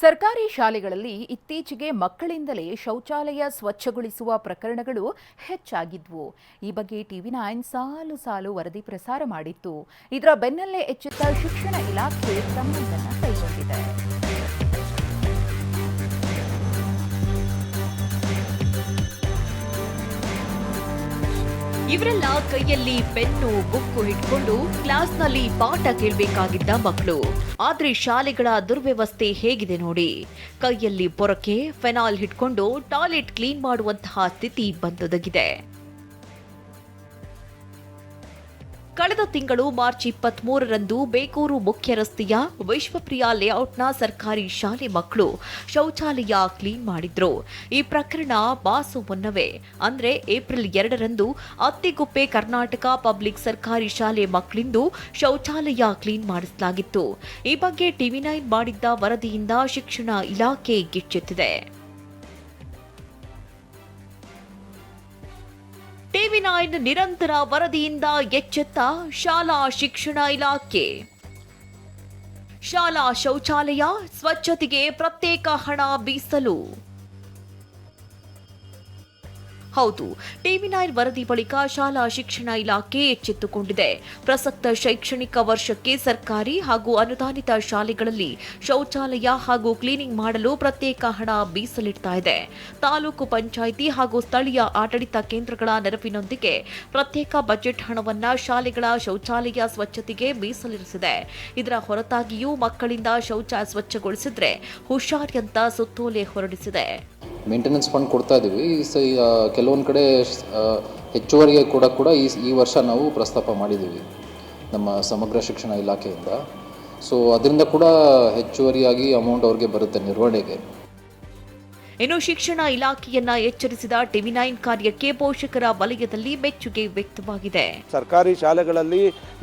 ಸರ್ಕಾರಿ ಶಾಲೆಗಳಲ್ಲಿ ಇತ್ತೀಚೆಗೆ ಮಕ್ಕಳಿಂದಲೇ ಶೌಚಾಲಯ ಸ್ವಚ್ಛಗೊಳಿಸುವ ಪ್ರಕರಣಗಳು ಹೆಚ್ಚಾಗಿದ್ವು. ಈ ಬಗ್ಗೆ ಟಿವಿ ನೈನ್ ಸಾಲು ಸಾಲು ವರದಿ ಪ್ರಸಾರ ಮಾಡಿತ್ತು. ಇದರ ಬೆನ್ನಲ್ಲೇ ಎಚ್ಚೆತ್ತ ಶಿಕ್ಷಣ ಇಲಾಖೆ ಸಂಬಂಧ ಕೈಗೊಂಡಿದೆ. ಇವರೆಲ್ಲ ಕೈಯಲ್ಲಿ ಪೆನ್ನು, ಬುಕ್ಕು ಇಟ್ಕೊಂಡು ಕ್ಲಾಸ್ನಲ್ಲಿ ಪಾಠ ಕೇಳಬೇಕಾಗಿದ್ದ ಮಕ್ಕಳು. ಆದ್ರೆ ಶಾಲೆಗಳ ದುರ್ವ್ಯವಸ್ಥೆ ಹೇಗಿದೆ ನೋಡಿ. ಕೈಯಲ್ಲಿ ಪೊರಕೆ, ಫೆನಾಲ್ ಹಿಡ್ಕೊಂಡು ಟಾಯ್ಲೆಟ್ ಕ್ಲೀನ್ ಮಾಡುವಂತಹ ಸ್ಥಿತಿ ಬಂದೊದಗಿದೆ. ಕಳೆದ ತಿಂಗಳು ಮಾರ್ಚ್ ಇಪ್ಪತ್ತ್ ಮೂರರಂದು ಬೇಕೂರು ಮುಖ್ಯ ರಸ್ತೆಯ ವಿಶ್ವಪ್ರಿಯ ಲೇಔಟ್ನ ಸರ್ಕಾರಿ ಶಾಲೆ ಮಕ್ಕಳು ಶೌಚಾಲಯ ಕ್ಲೀನ್ ಮಾಡಿದ್ರು. ಈ ಪ್ರಕರಣ ಬಾಸು ಮುನ್ನವೇ. ಅಂದ್ರೆ ಏಪ್ರಿಲ್ ಎರಡರಂದು ಅತ್ತಿಗುಪ್ಪೆ ಕರ್ನಾಟಕ ಪಬ್ಲಿಕ್ ಸರ್ಕಾರಿ ಶಾಲೆ ಮಕ್ಕಳಿಂದು ಶೌಚಾಲಯ ಕ್ಲೀನ್ ಮಾಡಿಸಲಾಗಿತ್ತು. ಈ ಬಗ್ಗೆ ಟಿವಿ ನೈನ್ ಮಾಡಿದ್ದ ವರದಿಯಿಂದ ಶಿಕ್ಷಣ ಇಲಾಖೆ ಗಿಚ್ಚೆತ್ತಿದೆ ಟಿವಿ ನಿರಂತರ ವರದಿಯಿಂದ ಎಚ್ಚೆತ್ತ ಶಾಲಾ ಶಿಕ್ಷಣ ಇಲಾಖೆ. ಶಾಲಾ ಶೌಚಾಲಯ ಸ್ವಚ್ಛತೆಗೆ ಪ್ರತ್ಯೇಕ ಹಣ ಮೀಸಲು ಹೌದು. ಟಿವಿ ನೈನ್ ವರದಿ ಬಳಿಕ ಶಾಲಾ ಶಿಕ್ಷಣ ಇಲಾಖೆ ಎಚ್ಚೆತ್ತುಕೊಂಡಿದೆ. ಪ್ರಸಕ್ತ ಶೈಕ್ಷಣಿಕ ವರ್ಷಕ್ಕೆ ಸರ್ಕಾರಿ ಹಾಗೂ ಅನುದಾನಿತ ಶಾಲೆಗಳಲ್ಲಿ ಶೌಚಾಲಯ ಹಾಗೂ ಕ್ಲೀನಿಂಗ್ ಮಾಡಲು ಪ್ರತ್ಯೇಕ ಹಣ ಮೀಸಲಿಡ್ತಾ ಇದೆ. ತಾಲೂಕು ಪಂಚಾಯಿತಿ ಹಾಗೂ ಸ್ಥಳೀಯ ಆಡಳಿತ ಕೇಂದ್ರಗಳ ನೆರವಿನೊಂದಿಗೆ ಪ್ರತ್ಯೇಕ ಬಜೆಟ್ ಹಣವನ್ನು ಶಾಲೆಗಳ ಶೌಚಾಲಯ ಸ್ವಚ್ಛತೆಗೆ ಮೀಸಲಿರಿಸಿದೆ. ಇದರ ಹೊರತಾಗಿಯೂ ಮಕ್ಕಳಿಂದ ಶೌಚ ಸ್ವಚ್ಛಗೊಳಿಸಿದ್ರೆ ಹುಷಾರ್ಯಂತ ಸುತ್ತೋಲೆ ಹೊರಡಿಸಿದೆ. ಮೇಂಟೆನೆನ್ಸ್ ಫಂಡ್ ಕೊಡ್ತಾ ಇದ್ದೀವಿ ಈ ಕೆಲವೊಂದು ಕಡೆ ಹೆಚ್ಚುವರಿಗೆ ಕೂಡ ಕೂಡ ಈ ಈ ವರ್ಷ ನಾವು ಪ್ರಸ್ತಾಪ ಮಾಡಿದ್ದೀವಿ ನಮ್ಮ ಸಮಗ್ರ ಶಿಕ್ಷಣ ಇಲಾಖೆಯಿಂದ. ಸೊ ಅದರಿಂದ ಕೂಡ ಹೆಚ್ಚುವರಿಯಾಗಿ ಅಮೌಂಟ್ ಅವ್ರಿಗೆ ಬರುತ್ತೆ ನಿರ್ವಹಣೆಗೆ. ಇನ್ನು ಶಿಕ್ಷಣ ಇಲಾಖೆಯನ್ನ ಎಚ್ಚರಿಸಿದ ಟಿವಿ ನೈನ್ ಕಾರ್ಯಕ್ಕೆ ಪೋಷಕರ ವಲಯದಲ್ಲಿ ಮೆಚ್ಚುಗೆ ವ್ಯಕ್ತವಾಗಿದೆ. ಸರ್ಕಾರಿ ಶಾಲೆಗಳಲ್ಲಿ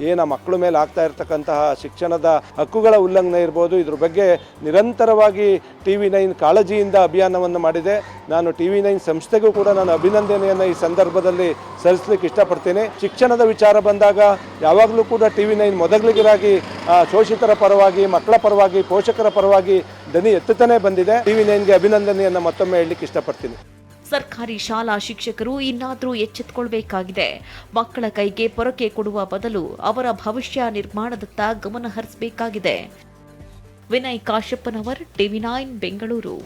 ಏನ ಮಕ್ಕಳ ಮೇಲೆ ಆಗ್ತಾ ಇರತಕ್ಕಂತಹ ಶಿಕ್ಷಣದ ಹಕ್ಕುಗಳ ಉಲ್ಲಂಘನೆ ಇರ್ಬೋದು, ಇದ್ರ ಬಗ್ಗೆ ನಿರಂತರವಾಗಿ ಟಿವಿ ನೈನ್ ಕಾಳಜಿಯಿಂದ ಅಭಿಯಾನವನ್ನು ಮಾಡಿದೆ. ನಾನು ಟಿ ವಿ ನೈನ್ ಸಂಸ್ಥೆಗೂ ಕೂಡ ನಾನು ಅಭಿನಂದನೆಯನ್ನು ಈ ಸಂದರ್ಭದಲ್ಲಿ ಸಲ್ಲಿಸಲಿಕ್ಕೆ ಇಷ್ಟಪಡ್ತೇನೆ. ಶಿಕ್ಷಣದ ವಿಚಾರ ಬಂದಾಗ ಯಾವಾಗಲೂ ಕೂಡ ಟಿ ವಿ ನೈನ್ ಮೊದಲಿಗರಾಗಿ ಶೋಷಿತರ ಪರವಾಗಿ, ಮಕ್ಕಳ ಪರವಾಗಿ, ಪೋಷಕರ ಪರವಾಗಿ ದನಿ ಎತ್ತುತ್ತಾನೆ ಬಂದಿದೆ. ಟಿ ವಿ ನೈನ್ಗೆ ಅಭಿನಂದನೆಯನ್ನು ಮತ್ತೊಮ್ಮೆ ಹೇಳಲಿಕ್ಕೆ ಇಷ್ಟಪಡ್ತೀನಿ. ಸರ್ಕಾರಿ ಶಾಲಾ ಶಿಕ್ಷಕರು ಇನ್ನಾದರೂ ಎಚ್ಚೆತ್ತುಕೊಳ್ಬೇಕಾಗಿದೆ ಮಕ್ಕಳ ಕೈಗೆ ಪೊರಕೆ ಕೊಡುವ ಬದಲು ಅವರ ಭವಿಷ್ಯ ನಿರ್ಮಾಣದತ್ತ ಗಮನ ಹರಿಸಬೇಕಾಗಿದೆ. Vinay Kashappanavar TV nine, Bengaluru.